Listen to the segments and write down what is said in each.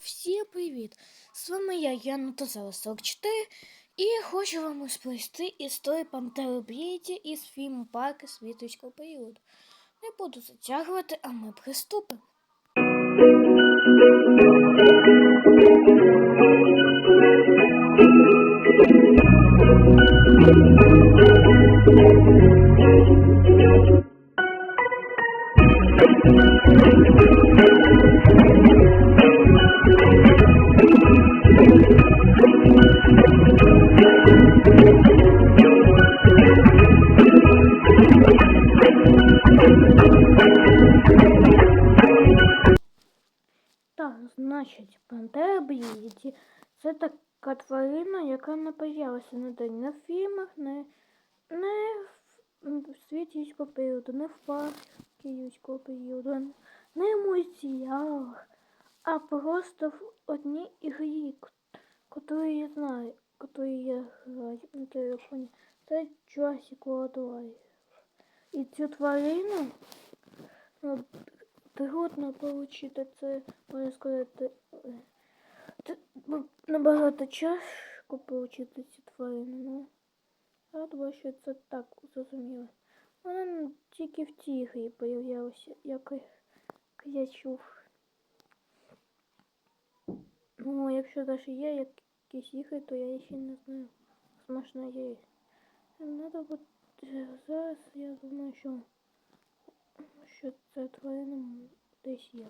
Всім привіт! З вами я, Яна Тозала 44, і хочу вам розповісти історію Пантери Бріді із фільму Парки світочого періоду. Не буду затягувати, а ми приступимо. Значить, Пантера Бріді це така тварина, яка не появилася на день в фільмах, не, не в, світі юрського періоду, не в парку юрського періоду, не в мультсеріалах, а просто в одній ігрі, яку я знаю, яку я граю на телефоні. Це Jurassic World Live. І цю тварину ну, природно отримати це, можна сказати, це набагато чашку отримати цю тварину. Ну, я думаю, що це так зрозуміло. Вона ну, тільки в цій грі появлялася, як я чув. Ну, якщо навіть є якісь ігри, то я ще не знаю. Смішно є. Надо вот зараз я думаю, що, що це тварина десь є.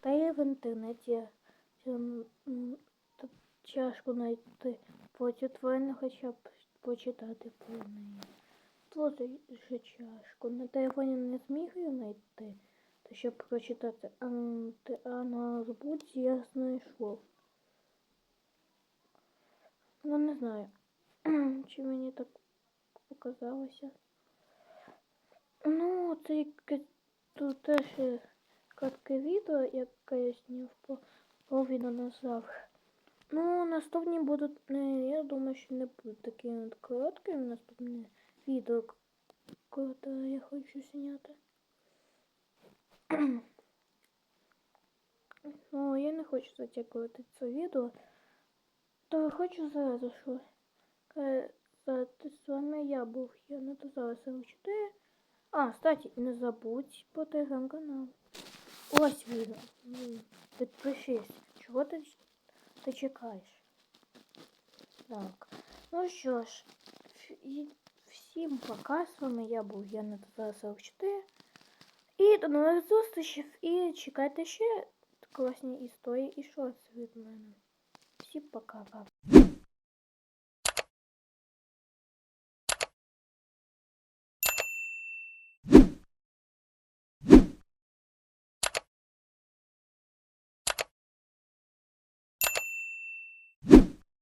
Та є в інтернеті тяжко знайти про цю тварину хоча б почитати про неї. Тоже вже тяжко. На телефоні не зміг її знайти, то щоб прочитати, а на збуці я знайшов. Ну не знаю, чи мені так показалося. Ну, тут теж коротке відео, яке я зняв по половину назад. Ну, наступні будуть не, я думаю, що не будуть такі от короткі наступні відео, коли я хочу зняти. Ну, я не хочу затягувати це відео. То хочу зразу що казати, з вами я був, я не дозала 44. А, кстати, і не забудь про телеграм-канал. Ось відео. М, Підпишись. Чого ти, ти чекаєш? Так. Ну що ж, ф- і всім пока. З вами я був Яна Тазара 44. І до нових зустрічей. І чекайте ще класні історії і шорти від мене. Всім пока.